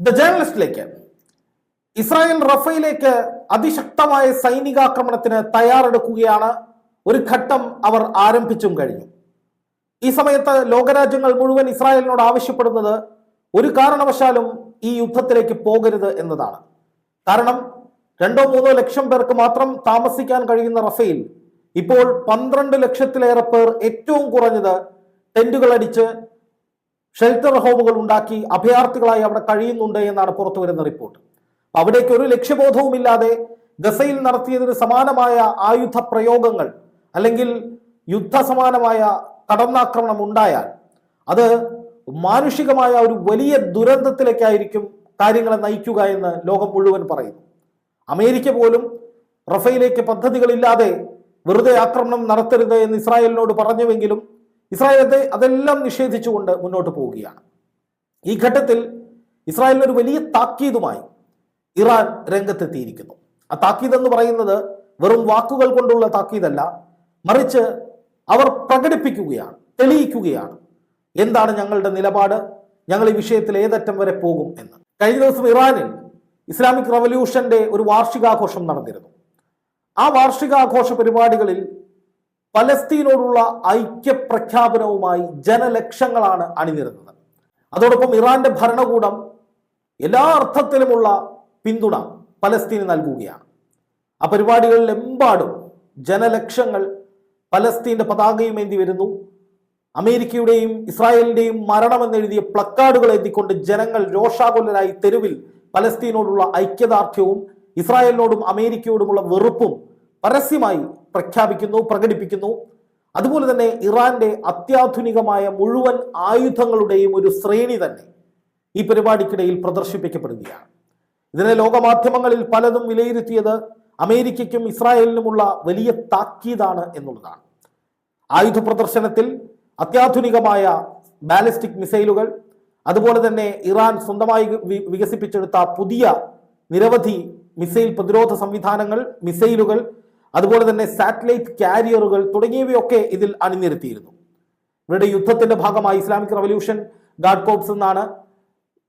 The ജേർണലിസ്റ്റിലേക്ക് Israel റഫയിലേക്ക് അതിശക്തമായ സൈനികാക്രമണത്തിന് തയ്യാറെടുക്കുകയാണ് ഒരു ഘട്ടം അവർ ആരംഭിച്ചും കഴിഞ്ഞു. ഈ സമയത്ത് ലോകരാജ്യങ്ങൾ മുഴുവൻ ഇസ്രായേലിനോട് ആവശ്യപ്പെടുന്നത് ഒരു കാരണവശാലും ഈ യുദ്ധത്തിലേക്ക് പോകരുത് എന്നതാണ്. കാരണം രണ്ടോ മൂന്നോ ലക്ഷം പേർക്ക് മാത്രം താമസിക്കാൻ കഴിയുന്ന റഫയിൽ ഇപ്പോൾ പന്ത്രണ്ട് ലക്ഷത്തിലേറെ പേർ ഏറ്റവും കുറഞ്ഞത് ടെന്റുകൾ അടിച്ച് ഷെൽട്ടർ ഹോമുകൾ ഉണ്ടാക്കി അഭയാർത്ഥികളായി അവിടെ കഴിയുന്നുണ്ട് എന്നാണ് പുറത്തു വരുന്ന റിപ്പോർട്ട് അവിടേക്ക് ഒരു ലക്ഷ്യബോധവുമില്ലാതെ ഗസയിൽ നടത്തിയതിന് സമാനമായ ആയുധ പ്രയോഗങ്ങൾ അല്ലെങ്കിൽ യുദ്ധസമാനമായ കടന്നാക്രമണം ഉണ്ടായാൽ അത് മാനുഷികമായ ഒരു വലിയ ദുരന്തത്തിലേക്കായിരിക്കും കാര്യങ്ങളെ നയിക്കുക എന്ന് ലോകം മുഴുവൻ പറയുന്നു. അമേരിക്ക പോലും റഫയിലേക്ക് പദ്ധതികളില്ലാതെ വെറുതെ ആക്രമണം നടത്തരുത് എന്ന് ഇസ്രായേലിനോട് പറഞ്ഞുവെങ്കിലും ഇസ്രായേൽ അത് അതെല്ലാം നിഷേധിച്ചുകൊണ്ട് മുന്നോട്ട് പോവുകയാണ്. ഈ ഘട്ടത്തിൽ ഇസ്രായേലിന് ഒരു വലിയ താക്കീതുമായി ഇറാൻ രംഗത്തെത്തിയിരിക്കുന്നു. ആ താക്കീത് എന്ന് പറയുന്നത് വെറും വാക്കുകൾ കൊണ്ടുള്ള താക്കീതല്ല മറിച്ച് അവർ പ്രകടിപ്പിക്കുകയാണ് തെളിയിക്കുകയാണ്. എന്താണ് ഞങ്ങളുടെ നിലപാട്? ഞങ്ങൾ ഈ വിഷയത്തിൽ ഏതറ്റം വരെ പോകും എന്ന്. കഴിഞ്ഞ ദിവസം ഇറാനിൽ ഇസ്ലാമിക് റവല്യൂഷന്റെ ഒരു വാർഷികാഘോഷം നടന്നിരുന്നു. ആ വാർഷികാഘോഷ പരിപാടികളിൽ പലസ്തീനോടുള്ള ഐക്യപ്രഖ്യാപനവുമായി ജനലക്ഷങ്ങളാണ് അണിനിരുന്നത്. അതോടൊപ്പം ഇറാന്റെ ഭരണകൂടം എല്ലാ അർത്ഥത്തിലുമുള്ള പിന്തുണ പലസ്തീന് നൽകുകയാണ്. ആ പരിപാടികളിലെമ്പാടും ജനലക്ഷങ്ങൾ പലസ്തീന്റെ പതാകയും ഏന്തി വരുന്നു. അമേരിക്കയുടെയും ഇസ്രായേലിന്റെയും മരണമെന്നെഴുതിയ പ്ലക്കാർഡുകൾ എത്തിക്കൊണ്ട് ജനങ്ങൾ രോഷാകുലരായി തെരുവിൽ പലസ്തീനോടുള്ള ഐക്യദാർഢ്യവും ഇസ്രായേലിനോടും അമേരിക്കയോടുമുള്ള വെറുപ്പും പരസ്യമായി പ്രഖ്യാപിക്കുന്നു പ്രകടിപ്പിക്കുന്നു. അതുപോലെ തന്നെ ഇറാന്റെ അത്യാധുനികമായ മുഴുവൻ ആയുധങ്ങളുടെയും ഒരു ശ്രേണി തന്നെ ഈ പരിപാടിക്കിടയിൽ പ്രദർശിപ്പിക്കപ്പെടുകയാണ്. ഇതിനെ ലോകമാധ്യമങ്ങളിൽ പലതും വിലയിരുത്തിയത് അമേരിക്കയ്ക്കും ഇസ്രായേലിനുമുള്ള വലിയ താക്കീതാണ് എന്നുള്ളതാണ്. ആയുധ പ്രദർശനത്തിൽ അത്യാധുനികമായ ബാലിസ്റ്റിക് മിസൈലുകൾ അതുപോലെ തന്നെ ഇറാൻ സ്വന്തമായി വികസിപ്പിച്ചെടുത്ത പുതിയ നിരവധി മിസൈൽ പ്രതിരോധ സംവിധാനങ്ങൾ മിസൈലുകൾ അതുപോലെ തന്നെ സാറ്റലൈറ്റ് കാരിയറുകൾ തുടങ്ങിയവയൊക്കെ ഇതിൽ അണിനിരത്തിയിരുന്നു. ഇവരുടെ യുദ്ധത്തിന്റെ ഭാഗമായി ഇസ്ലാമിക് റവല്യൂഷൻ ഗാർഡ് കോപ്സ് എന്നാണ്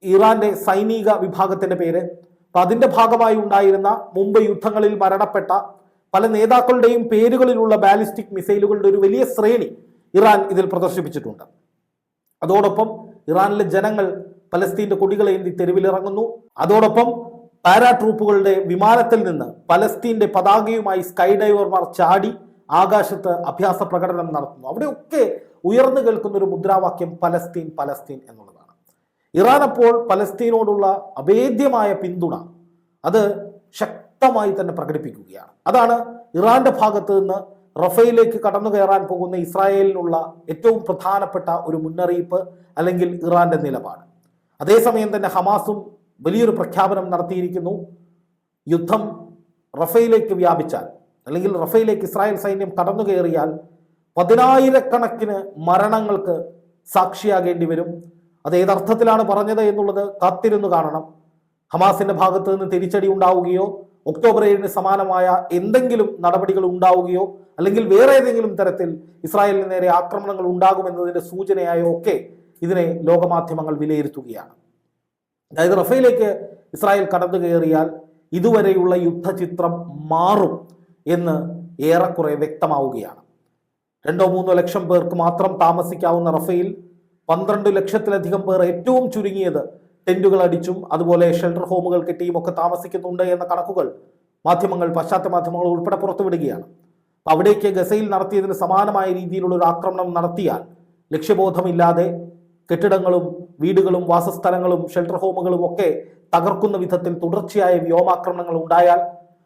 ഇറാന്റെ സൈനിക വിഭാഗത്തിന്റെ പേര്. അപ്പൊ അതിന്റെ ഭാഗമായി ഉണ്ടായിരുന്ന മുംബൈ യുദ്ധങ്ങളിൽ മരണപ്പെട്ട പല നേതാക്കളുടെയും പേരുകളിലുള്ള ബാലിസ്റ്റിക് മിസൈലുകളുടെ ഒരു വലിയ ശ്രേണി ഇറാൻ ഇതിൽ പ്രദർശിപ്പിച്ചിട്ടുണ്ട്. അതോടൊപ്പം ഇറാനിലെ ജനങ്ങൾ പലസ്തീന്റെ കുടികളെ തെരുവിലിറങ്ങുന്നു. അതോടൊപ്പം പാരാട്രൂപ്പുകളുടെ വിമാനത്തിൽ നിന്ന് പലസ്തീന്റെ പതാകയുമായി സ്കൈ ഡൈവർമാർ ചാടി ആകാശത്ത് അഭ്യാസ പ്രകടനം നടത്തുന്നു. അവിടെയൊക്കെ ഉയർന്നു കേൾക്കുന്ന ഒരു മുദ്രാവാക്യം പലസ്തീൻ പലസ്തീൻ എന്നുള്ളതാണ്. ഇറാൻ അപ്പോൾ പലസ്തീനോടുള്ള അഭേദ്യമായ പിന്തുണ അത് ശക്തമായി തന്നെ പ്രകടിപ്പിക്കുകയാണ്. അതാണ് ഇറാന്റെ ഭാഗത്ത് നിന്ന് റഫയിലേക്ക് കടന്നു കയറാൻ പോകുന്ന ഇസ്രായേലിനുള്ള ഏറ്റവും പ്രധാനപ്പെട്ട ഒരു മുന്നറിയിപ്പ് അല്ലെങ്കിൽ ഇറാന്റെ നിലപാട്. അതേസമയം തന്നെ ഹമാസും വലിയൊരു പ്രഖ്യാപനം നടത്തിയിരിക്കുന്നു. യുദ്ധം റഫയിലേക്ക് വ്യാപിച്ചാൽ അല്ലെങ്കിൽ റഫയിലേക്ക് ഇസ്രായേൽ സൈന്യം കടന്നു കയറിയാൽ പതിനായിരക്കണക്കിന് മരണങ്ങൾക്ക് സാക്ഷിയാകേണ്ടി വരും. അത് ഏതർത്ഥത്തിലാണ് പറഞ്ഞത് എന്നുള്ളത് കാത്തിരുന്നു കാണണം. ഹമാസിന്റെ ഭാഗത്ത് നിന്ന് തിരിച്ചടി ഉണ്ടാവുകയോ ഒക്ടോബർ ഏഴിന് സമാനമായ എന്തെങ്കിലും നടപടികൾ ഉണ്ടാവുകയോ അല്ലെങ്കിൽ വേറെ ഏതെങ്കിലും തരത്തിൽ ഇസ്രായേലിന് നേരെ ആക്രമണങ്ങൾ ഉണ്ടാകുമെന്നതിന്റെ സൂചനയായോ ഒക്കെ ഇതിനെ ലോകമാധ്യമങ്ങൾ വിലയിരുത്തുകയാണ്. അതായത് റഫയിലേക്ക് ഇസ്രായേൽ കടന്നു കയറിയാൽ ഇതുവരെയുള്ള യുദ്ധചിത്രം മാറും എന്ന് ഏറെക്കുറെ വ്യക്തമാവുകയാണ്. രണ്ടോ മൂന്നോ ലക്ഷം പേർക്ക് മാത്രം താമസിക്കാവുന്ന റഫയിൽ പന്ത്രണ്ട് ലക്ഷത്തിലധികം പേർ ഏറ്റവും ചുരുങ്ങിയത് ടെന്റുകൾ അടിച്ചും അതുപോലെ ഷെൽട്ടർ ഹോമുകൾ കെട്ടിയും ഒക്കെ താമസിക്കുന്നുണ്ട് എന്ന കണക്കുകൾ മാധ്യമങ്ങൾ പാശ്ചാത്യ മാധ്യമങ്ങൾ ഉൾപ്പെടെ പുറത്തുവിടുകയാണ്. അപ്പം അവിടേക്ക് ഗസയിൽ നടത്തിയതിന് സമാനമായ രീതിയിലുള്ള ഒരു ആക്രമണം നടത്തിയാൽ ലക്ഷ്യബോധമില്ലാതെ കെട്ടിടങ്ങളും വീടുകളും വാസസ്ഥലങ്ങളും ഷെൽട്ടർ ഹോമുകളും ഒക്കെ തകർക്കുന്ന വിധത്തിൽ തുടർച്ചയായ വ്യോമാക്രമണങ്ങൾ ഉണ്ടായാൽ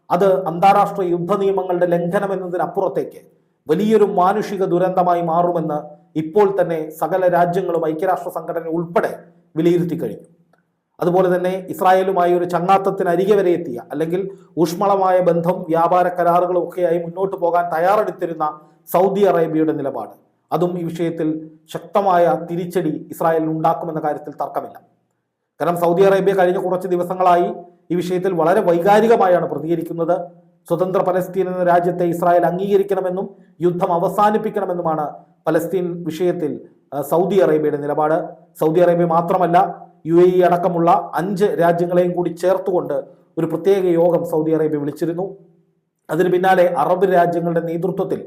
അത് അന്താരാഷ്ട്ര യുദ്ധ നിയമങ്ങളുടെ ലംഘനം എന്നതിനപ്പുറത്തേക്ക് വലിയൊരു മാനുഷിക ദുരന്തമായി മാറുമെന്ന് ഇപ്പോൾ തന്നെ സകല രാജ്യങ്ങളും ഐക്യരാഷ്ട്ര സംഘടന ഉൾപ്പെടെ വിലയിരുത്തി കഴിഞ്ഞു. അതുപോലെ തന്നെ ഇസ്രായേലുമായി ഒരു ചങ്ങാത്തത്തിന് അരികെ വരെ എത്തിയ അല്ലെങ്കിൽ ഊഷ്മളമായ ബന്ധം വ്യാപാര കരാറുകളും ഒക്കെയായി മുന്നോട്ട് പോകാൻ തയ്യാറെടുത്തിരുന്ന സൗദി അറേബ്യയുടെ നിലപാട്. അതും ഈ വിഷയത്തിൽ ശക്തമായ തിരിച്ചടി ഇസ്രായേലിന് ഉണ്ടാക്കുമെന്ന കാര്യത്തിൽ തർക്കമില്ല. കാരണം സൗദി അറേബ്യ കഴിഞ്ഞ കുറച്ച് ദിവസങ്ങളായി ഈ വിഷയത്തിൽ വളരെ വൈകാരികമായാണ് പ്രതികരിക്കുന്നത്. സ്വതന്ത്ര പലസ്തീൻ എന്ന രാജ്യത്തെ ഇസ്രായേൽ അംഗീകരിക്കണമെന്നും യുദ്ധം അവസാനിപ്പിക്കണമെന്നുമാണ് പലസ്തീൻ വിഷയത്തിൽ സൗദി അറേബ്യയുടെ നിലപാട്. സൗദി അറേബ്യ മാത്രമല്ല യു എ ഇ അടക്കമുള്ള അഞ്ച് രാജ്യങ്ങളെയും കൂടി ചേർത്തുകൊണ്ട് ഒരു പ്രത്യേക യോഗം സൗദി അറേബ്യ വിളിച്ചിരുന്നു. അതിന് പിന്നാലെ അറബ് രാജ്യങ്ങളുടെ നേതൃത്വത്തിൽ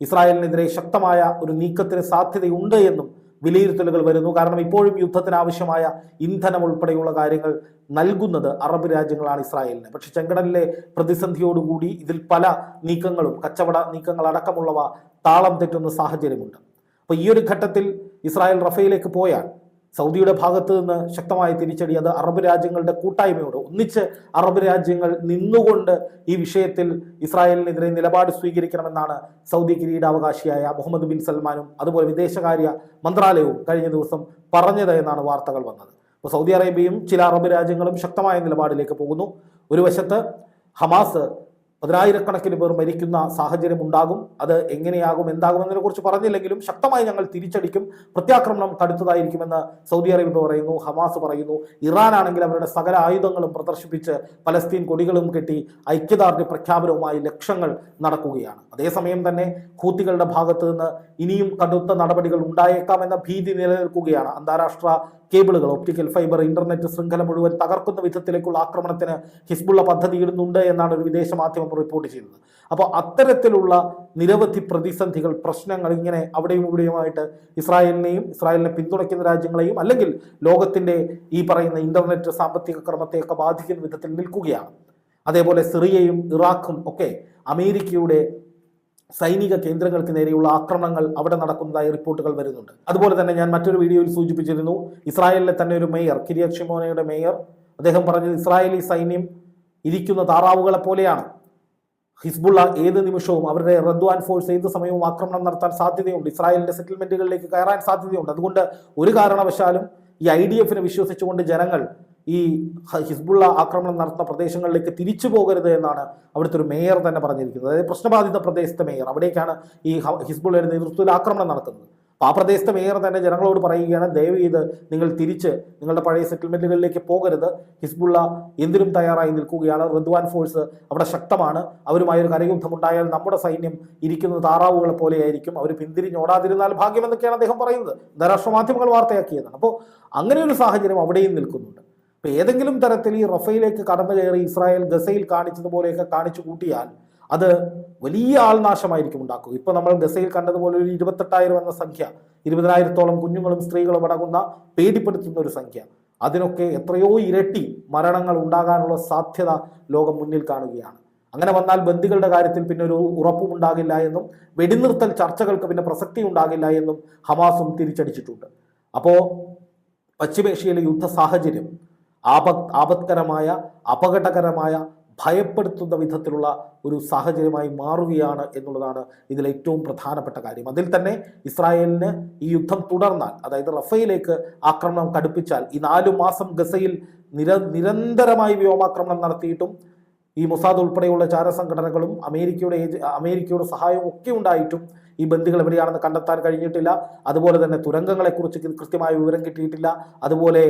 ഇസ്രായേലിനെതിരെ ശക്തമായ ഒരു നീക്കത്തിന് സാധ്യതയുണ്ട് എന്നും വിലയിരുത്തലുകൾ വരുന്നു. കാരണം ഇപ്പോഴും യുദ്ധത്തിനാവശ്യമായ ഇന്ധനം ഉൾപ്പെടെയുള്ള കാര്യങ്ങൾ നൽകുന്നത് അറബ് രാജ്യങ്ങളാണ് ഇസ്രായേലിന്. പക്ഷെ ചെങ്കടലിലെ പ്രതിസന്ധിയോടുകൂടി ഇതിൽ പല നീക്കങ്ങളും കച്ചവട നീക്കങ്ങൾ അടക്കമുള്ളവ താളം തെറ്റുന്ന സാഹചര്യമുണ്ട്. അപ്പോൾ ഈ ഒരു ഘട്ടത്തിൽ ഇസ്രായേൽ റഫയിലേക്ക് പോയാൽ സൗദിയുടെ ഭാഗത്ത് നിന്ന് ശക്തമായ തിരിച്ചടി അത് അറബ് രാജ്യങ്ങളുടെ കൂട്ടായ്മയോട് ഒന്നിച്ച് അറബ് രാജ്യങ്ങൾ നിന്നുകൊണ്ട് ഈ വിഷയത്തിൽ ഇസ്രായേലിനെതിരെ നിലപാട് സ്വീകരിക്കണമെന്നാണ് സൗദി കിരീടാവകാശിയായ മുഹമ്മദ് ബിൻ സൽമാനും അതുപോലെ വിദേശകാര്യ മന്ത്രാലയവും കഴിഞ്ഞ ദിവസം പറഞ്ഞത് എന്നാണ് വാർത്തകൾ വന്നത്. അപ്പോൾ സൗദി അറേബ്യയും ചില അറബ് രാജ്യങ്ങളും ശക്തമായ നിലപാടിലേക്ക് പോകുന്നു. ഒരു വശത്ത് ഹമാസ് പതിനായിരക്കണക്കിന് പേർ മരിക്കുന്ന സാഹചര്യം ഉണ്ടാകും അത് എങ്ങനെയാകും എന്താകും എന്നതിനെ കുറിച്ച് പറഞ്ഞില്ലെങ്കിലും ശക്തമായി ഞങ്ങൾ തിരിച്ചടിക്കും പ്രത്യാക്രമണം കടുത്തതായിരിക്കുമെന്ന് സൗദി അറേബ്യ പറയുന്നു ഹമാസ് പറയുന്നു. ഇറാൻ ആണെങ്കിൽ അവരുടെ സകല ആയുധങ്ങളും പ്രദർശിപ്പിച്ച് പലസ്തീൻ കൊടികളും കെട്ടി ഐക്യദാർഢ്യ പ്രഖ്യാപനവുമായി ലക്ഷങ്ങൾ നടക്കുകയാണ്. അതേസമയം തന്നെ ഹൂത്തികളുടെ ഭാഗത്ത് നിന്ന് ഇനിയും കടുത്ത നടപടികൾ ഉണ്ടായേക്കാമെന്ന ഭീതി നിലനിൽക്കുകയാണ് അന്താരാഷ്ട്ര കേബിളുകൾ ഒപ്റ്റിക്കൽ ഫൈബർ ഇന്റർനെറ്റ് ശൃംഖല മുഴുവൻ തകർക്കുന്ന വിധത്തിലേക്കുള്ള ആക്രമണത്തിന് ഹിസ്ബുള്ള പദ്ധതിയിടുന്നുണ്ട് എന്നാണ് ഒരു വിദേശ മാധ്യമം റിപ്പോർട്ട് ചെയ്യുന്നത്. അപ്പോൾ അത്തരത്തിലുള്ള നിരവധി പ്രതിസന്ധികൾ പ്രശ്നങ്ങൾ ഇങ്ങനെ അവിടെയും ഇവിടെയുമായിട്ട് ഇസ്രായേലിനെയും ഇസ്രായേലിനെ പിന്തുണയ്ക്കുന്ന രാജ്യങ്ങളെയും അല്ലെങ്കിൽ ലോകത്തിന്റെ ഈ പറയുന്ന ഇന്റർനെറ്റ് സാമ്പത്തിക ക്രമത്തെയൊക്കെ ബാധിക്കുന്ന വിധത്തിൽ നിൽക്കുകയാണ്. അതേപോലെ സിറിയയും ഇറാഖും ഒക്കെ അമേരിക്കയുടെ സൈനിക കേന്ദ്രങ്ങൾക്ക് നേരെയുള്ള ആക്രമണങ്ങൾ അവിടെ നടക്കുന്നതായി റിപ്പോർട്ടുകൾ വരുന്നുണ്ട്. അതുപോലെ തന്നെ ഞാൻ മറ്റൊരു വീഡിയോയിൽ സൂചിപ്പിച്ചിരുന്നു ഇസ്രായേലിലെ തന്നെ ഒരു മേയർ കിരിയ ഷിമോനയുടെ മേയർ അദ്ദേഹം പറഞ്ഞത് ഇസ്രായേലി സൈന്യം ഇരിക്കുന്ന താറാവുകളെ പോലെയാണ്. ഹിസ്ബുള്ള ഏത് നിമിഷവും അവരുടെ റദ്വാൻ ഫോഴ്സ് ഏത് സമയവും ആക്രമണം നടത്താൻ സാധ്യതയുണ്ട്. ഇസ്രായേലിന്റെ സെറ്റിൽമെന്റുകളിലേക്ക് കയറാൻ സാധ്യതയുണ്ട്. അതുകൊണ്ട് ഒരു കാരണവശാലും ഈ ഐ ഡി എഫിനെ വിശ്വസിച്ചുകൊണ്ട് ജനങ്ങൾ ഈ ഹിസ്ബുള്ള ആക്രമണം നടത്തുന്ന പ്രദേശങ്ങളിലേക്ക് തിരിച്ചു പോകരുത് എന്നാണ് അവിടുത്തെ ഒരു മേയർ തന്നെ പറഞ്ഞിരിക്കുന്നത്. അതായത് പ്രശ്നബാധിത പ്രദേശത്തെ മേയർ. അവിടേക്കാണ് ഈ ഹിസ്ബുള്ളയുടെ നേതൃത്വത്തിൽ ആക്രമണം നടക്കുന്നത് ആ പ്രദേശത്തെ മേയർ തന്നെ ജനങ്ങളോട് പറയുകയാണ് ദയവ് ചെയ്ത് നിങ്ങൾ തിരിച്ച് നിങ്ങളുടെ പഴയ സെറ്റിൽമെന്റുകളിലേക്ക് പോകരുത്. ഹിസ്ബുള്ള എന്തിനും തയ്യാറായി നിൽക്കുകയാണ്. റിദ്വാൻ ഫോഴ്സ് അവിടെ ശക്തമാണ്. അവരുമായി ഒരു കരയുദ്ധം ഉണ്ടായാൽ നമ്മുടെ സൈന്യം ഇരിക്കുന്ന താറാവുകളെ പോലെയായിരിക്കും. അവർ പിന്തിരിഞ്ഞോടാതിരുന്നാൽ ഭാഗ്യമെന്നൊക്കെയാണ് അദ്ദേഹം പറയുന്നത്. അന്താരാഷ്ട്ര മാധ്യമങ്ങൾ വാർത്തയാക്കിയതാണ്. അപ്പോൾ അങ്ങനെ ഒരു സാഹചര്യം അവിടെയും നിൽക്കുന്നുണ്ട്. അപ്പോൾ ഏതെങ്കിലും തരത്തിൽ ഈ റഫയിലേക്ക് കടന്നു കയറി ഇസ്രായേൽ ഗസയിൽ കാണിച്ചതുപോലെയൊക്കെ കാണിച്ചു കൂട്ടിയാൽ അത് വലിയ ആൾനാശമായിരിക്കും ഉണ്ടാക്കുക. ഇപ്പൊ നമ്മൾ ഗസയിൽ കണ്ടതുപോലെ ഒരു ഇരുപത്തെട്ടായിരം എന്ന സംഖ്യ ഇരുപതിനായിരത്തോളം കുഞ്ഞുങ്ങളും സ്ത്രീകളും അടങ്ങുന്ന പേടിപ്പെടുത്തുന്ന ഒരു സംഖ്യ. അതിനൊക്കെ എത്രയോ ഇരട്ടി മരണങ്ങൾ ഉണ്ടാകാനുള്ള സാധ്യത ലോകം മുന്നിൽ കാണുകയാണ്. അങ്ങനെ വന്നാൽ ബന്ദികളുടെ കാര്യത്തിൽ പിന്നെ ഒരു ഉറപ്പും ഉണ്ടാകില്ല എന്നും വെടിനിർത്തൽ ചർച്ചകൾക്ക് പിന്നെ പ്രസക്തി ഉണ്ടാകില്ല എന്നും ഹമാസും തിരിച്ചടിച്ചിട്ടുണ്ട്. അപ്പോൾ പശ്ചിമേഷ്യയിലെ യുദ്ധ സാഹചര്യം ആപ ആപത്കരമായ അപകടകരമായ ഭയപ്പെടുത്തുന്ന വിധത്തിലുള്ള ഒരു സാഹചര്യമായി മാറുകയാണ് എന്നുള്ളതാണ് ഇതിൽ ഏറ്റവും പ്രധാനപ്പെട്ട കാര്യം. അതിൽ തന്നെ ഇസ്രായേലിന് ഈ യുദ്ധം തുടർന്നാൽ അതായത് റഫയിലേക്ക് ആക്രമണം കടുപ്പിച്ചാൽ ഈ നാലു മാസം ഗസയിൽ നിര നിരന്തരമായി വ്യോമാക്രമണം നടത്തിയിട്ടും ഈ മൊസാദ് ഉൾപ്പെടെയുള്ള ചാരസംഘടനകളും അമേരിക്കയുടെ അമേരിക്കയുടെ സഹായവും ഒക്കെ ഉണ്ടായിട്ടും ഈ ബന്ദികൾ എവിടെയാണെന്ന് കണ്ടെത്താൻ കഴിഞ്ഞിട്ടില്ല. അതുപോലെ തന്നെ തുരങ്കങ്ങളെക്കുറിച്ച് കൃത്യമായ വിവരം കിട്ടിയിട്ടില്ല. അതുപോലെ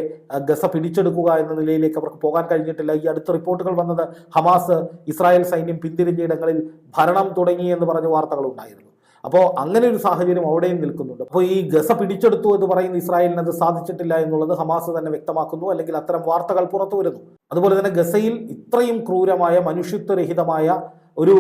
ഗസ പിടിച്ചെടുക്കുക എന്ന നിലയിലേക്ക് അവർക്ക് പോകാൻ കഴിഞ്ഞിട്ടില്ല. ഈ അടുത്ത റിപ്പോർട്ടുകൾ വന്നത് ഹമാസ് ഇസ്രായേൽ സൈന്യം പിന്തിരിഞ്ഞ ഇടങ്ങളിൽ ഭരണം തുടങ്ങി എന്ന് പറഞ്ഞ വാർത്തകൾ ഉണ്ടായിരുന്നു. അപ്പോൾ അങ്ങനെ ഒരു സാഹചര്യം അവിടെയും നിൽക്കുന്നുണ്ട്. അപ്പോൾ ഈ ഗസ പിടിച്ചെടുത്തു എന്ന് പറയുന്ന ഇസ്രായേലിന് അത് സാധിച്ചിട്ടില്ല എന്നുള്ളത് ഹമാസ് തന്നെ വ്യക്തമാക്കുന്നു. അല്ലെങ്കിൽ അത്തരം വാർത്തകൾ പുറത്തു വരുന്നു. അതുപോലെ തന്നെ ഗസയിൽ ഇത്രയും ക്രൂരമായ മനുഷ്യത്വരഹിതമായ ഒരു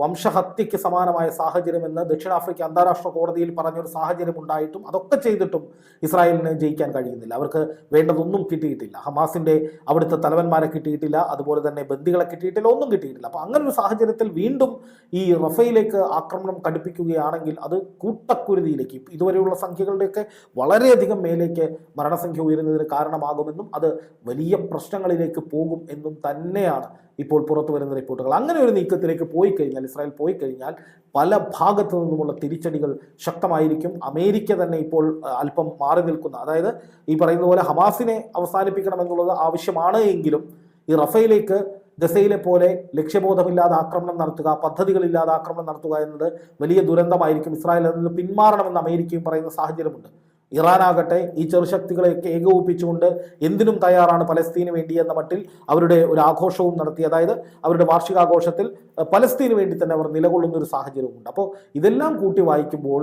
വംശഹത്യയ്ക്ക് സമാനമായ സാഹചര്യം എന്ന് ദക്ഷിണാഫ്രിക്ക അന്താരാഷ്ട്ര കോടതിയിൽ പറഞ്ഞൊരു സാഹചര്യം ഉണ്ടായിട്ടും അതൊക്കെ ചെയ്തിട്ടും ഇസ്രായേലിന് ജയിക്കാൻ കഴിയുന്നില്ല. അവർക്ക് വേണ്ടതൊന്നും കിട്ടിയിട്ടില്ല. ഹമാസിന്റെ അവിടുത്തെ തലവന്മാരെ കിട്ടിയിട്ടില്ല. അതുപോലെ തന്നെ ബന്ദികളെ കിട്ടിയിട്ടില്ല. ഒന്നും കിട്ടിയിട്ടില്ല. അപ്പോൾ അങ്ങനെ ഒരു സാഹചര്യത്തിൽ വീണ്ടും ഈ റഫയിലേക്ക് ആക്രമണം കടുപ്പിക്കുകയാണെങ്കിൽ അത് കൂട്ടക്കുരുതിയിലേക്ക് ഇതുവരെയുള്ള സംഖ്യകളുടെയൊക്കെ വളരെയധികം മേലേക്ക് മരണസംഖ്യ ഉയരുന്നതിന് കാരണമാകുമെന്നും അത് വലിയ പ്രശ്നങ്ങളിലേക്ക് പോകും എന്നും തന്നെയാണ് ഇപ്പോൾ പുറത്തു വരുന്ന റിപ്പോർട്ടുകൾ. അങ്ങനെ ഒരു നീക്കത്തിലേക്ക് പോയി കഴിഞ്ഞാൽ ഇസ്രായേൽ പോയി കഴിഞ്ഞാൽ പല ഭാഗത്തു നിന്നുമുള്ള തിരിച്ചടികൾ ശക്തമായിരിക്കും. അമേരിക്ക തന്നെ ഇപ്പോൾ അല്പം മാറി നിൽക്കുന്ന. അതായത് ഈ പറയുന്ന പോലെ ഹമാസിനെ അവസാനിപ്പിക്കണമെന്നുള്ളത് ആവശ്യമാണ് എങ്കിലും ഈ റഫയിലേക്ക് ഗസയിലെ പോലെ ലക്ഷ്യബോധമില്ലാതെ ആക്രമണം നടത്തുക പദ്ധതികളില്ലാതെ ആക്രമണം നടത്തുക എന്നത് വലിയ ദുരന്തമായിരിക്കും. ഇസ്രായേൽ അതിൽ നിന്ന് പിന്മാറണമെന്ന് അമേരിക്കയും പറയുന്ന സാഹചര്യമുണ്ട്. ഇറാനാകട്ടെ ഈ ചെറുശക്തികളെയൊക്കെ ഏകോപിപ്പിച്ചുകൊണ്ട് എന്തിനും തയ്യാറാണ് പലസ്തീന് വേണ്ടി എന്ന മട്ടിൽ അവരുടെ ഒരു ആഘോഷവും നടത്തി. അതായത് അവരുടെ വാർഷികാഘോഷത്തിൽ പലസ്തീന് വേണ്ടി തന്നെ അവർ നിലകൊള്ളുന്ന ഒരു സാഹചര്യവുമുണ്ട്. അപ്പോൾ ഇതെല്ലാം കൂട്ടി വായിക്കുമ്പോൾ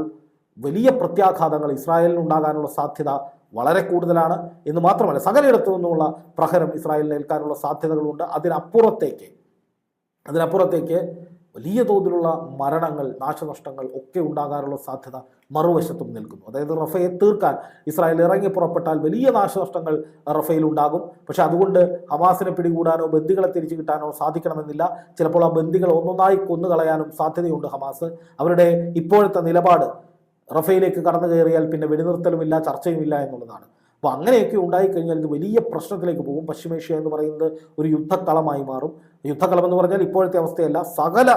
വലിയ പ്രത്യാഘാതങ്ങൾ ഇസ്രായേലിന് ഉണ്ടാകാനുള്ള സാധ്യത വളരെ കൂടുതലാണ് എന്ന് മാത്രമല്ല സകലയിടത്തു നിന്നുമുള്ള പ്രഹരം ഇസ്രായേലിന് ഏൽക്കാനുള്ള സാധ്യതകളുണ്ട്. അതിനപ്പുറത്തേക്ക് അതിനപ്പുറത്തേക്ക് വലിയ തോതിലുള്ള മരണങ്ങൾ നാശനഷ്ടങ്ങൾ ഒക്കെ ഉണ്ടാകാനുള്ള സാധ്യത മറുവശത്തും നിൽക്കുന്നു. അതായത് റഫയെ തീർക്കാൻ ഇസ്രായേൽ ഇറങ്ങി പുറപ്പെട്ടാൽ വലിയ നാശനഷ്ടങ്ങൾ റഫയിൽ ഉണ്ടാകും. പക്ഷെ അതുകൊണ്ട് ഹമാസിനെ പിടികൂടാനോ ബന്ദികളെ തിരിച്ചു കിട്ടാനോ സാധിക്കണമെന്നില്ല. ചിലപ്പോൾ ആ ബന്ദികൾ ഒന്നൊന്നായി കൊന്നുകളയാനും സാധ്യതയുണ്ട് ഹമാസ്. അവരുടെ ഇപ്പോഴത്തെ നിലപാട് റഫയിലേക്ക് കടന്നു കയറിയാൽ പിന്നെ വെടിനിർത്തലുമില്ല ചർച്ചയുമില്ല എന്നുള്ളതാണ്. അപ്പോൾ അങ്ങനെയൊക്കെ ഉണ്ടായിക്കഴിഞ്ഞാൽ ഇത് വലിയ പ്രശ്നത്തിലേക്ക് പോകും. പശ്ചിമേഷ്യ എന്ന് പറയുന്നത് ഒരു യുദ്ധക്കളമായി മാറും. യുദ്ധക്കളം എന്ന് പറഞ്ഞാൽ ഇപ്പോഴത്തെ അവസ്ഥയല്ല. സകല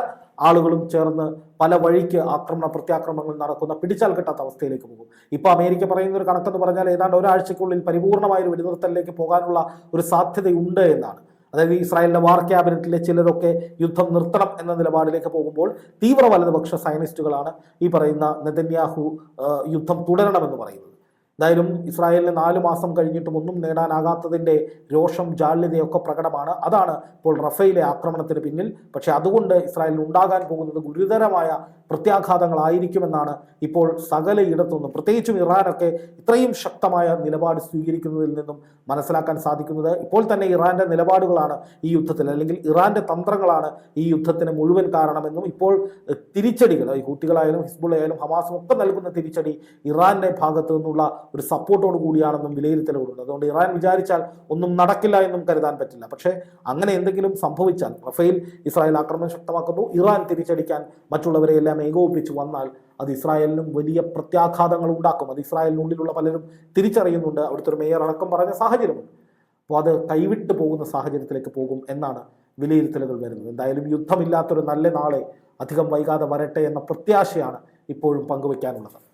ആളുകളും ചേർന്ന് പല വഴിക്ക് ആക്രമണ പ്രത്യാക്രമണങ്ങൾ നടക്കുന്ന പിടിച്ചാൽ കിട്ടാത്ത അവസ്ഥയിലേക്ക് പോകും. ഇപ്പോൾ അമേരിക്ക പറയുന്ന ഒരു കണക്കെന്ന് പറഞ്ഞാൽ ഏതാണ്ട് ഒരാഴ്ചക്കുള്ളിൽ പരിപൂർണമായ ഒരു വെടിനിർത്തലിലേക്ക് പോകാനുള്ള ഒരു സാധ്യതയുണ്ട് എന്നാണ്. അതായത് ഇസ്രായേലിന്റെ വാർ ക്യാബിനറ്റിലെ ചിലരൊക്കെ യുദ്ധം നിർത്തണം എന്ന നിലപാടിലേക്ക് പോകുമ്പോൾ തീവ്ര വലതുപക്ഷ സയനിസ്റ്റുകളാണ് ഈ പറയുന്ന നെതന്യാഹു യുദ്ധം തുടരണമെന്ന് പറയുന്നത്. എന്തായാലും ഇസ്രായേലിന് നാല് മാസം കഴിഞ്ഞിട്ടും ഒന്നും നേടാനാകാത്തതിന്റെ രോഷം ജാള്യതയൊക്കെ പ്രകടമാണ്. അതാണ് ഇപ്പോൾ റഫയിലെ ആക്രമണത്തിന് പിന്നിൽ. പക്ഷേ അതുകൊണ്ട് ഇസ്രായേലിന് ഉണ്ടാകാൻ പോകുന്നത് ഗുരുതരമായ പ്രത്യാഘാതങ്ങളായിരിക്കുമെന്നാണ് ഇപ്പോൾ സകല ഇടത്തുനിന്നും പ്രത്യേകിച്ചും ഇറാനൊക്കെ ഇത്രയും ശക്തമായ നിലപാട് സ്വീകരിക്കുന്നതിൽ നിന്നും മനസ്സിലാക്കാൻ സാധിക്കുന്നത്. ഇപ്പോൾ തന്നെ ഇറാന്റെ നിലപാടുകളാണ് ഈ യുദ്ധത്തിൽ അല്ലെങ്കിൽ ഇറാന്റെ തന്ത്രങ്ങളാണ് ഈ യുദ്ധത്തിന് മുഴുവൻ കാരണമെന്നും ഇപ്പോൾ തിരിച്ചടികൾ ഈ കുട്ടികളായാലും ഹിസ്ബുള്ളയായാലും ഹമാസും ഒക്കെ നൽകുന്ന തിരിച്ചടി ഇറാന്റെ ഭാഗത്തു നിന്നുള്ള ഒരു സപ്പോർട്ടോട് കൂടിയാണെന്നും വിലയിരുത്തലുകളുണ്ട്. അതുകൊണ്ട് ഇറാൻ വിചാരിച്ചാൽ ഒന്നും നടക്കില്ല എന്നും കരുതാൻ പറ്റില്ല. പക്ഷേ അങ്ങനെ എന്തെങ്കിലും സംഭവിച്ചാൽ റഫേൽ ഇസ്രായേൽ ആക്രമണം ശക്തമാക്കുന്നു. ഇറാൻ തിരിച്ചടിക്കാൻ മറ്റുള്ളവരെ എല്ലാം ഏകോപിപ്പിച്ച് വന്നാൽ അത് ഇസ്രായേലിനും വലിയ പ്രത്യാഘാതങ്ങൾ ഉണ്ടാക്കും. അത് ഇസ്രായേലിനുള്ളിലുള്ള പലരും തിരിച്ചറിയുന്നുണ്ട്. അവിടുത്തെ ഒരു മേയർ അടക്കം പറഞ്ഞ സാഹചര്യമുണ്ട്. അപ്പോൾ അത് കൈവിട്ട് പോകുന്ന സാഹചര്യത്തിലേക്ക് പോകും എന്നാണ് വിലയിരുത്തലുകൾ വരുന്നത്. എന്തായാലും യുദ്ധമില്ലാത്തൊരു നല്ല നാളെ അധികം വൈകാതെ വരട്ടെ എന്ന പ്രത്യാശയാണ് ഇപ്പോഴും പങ്കുവയ്ക്കാനുള്ളത്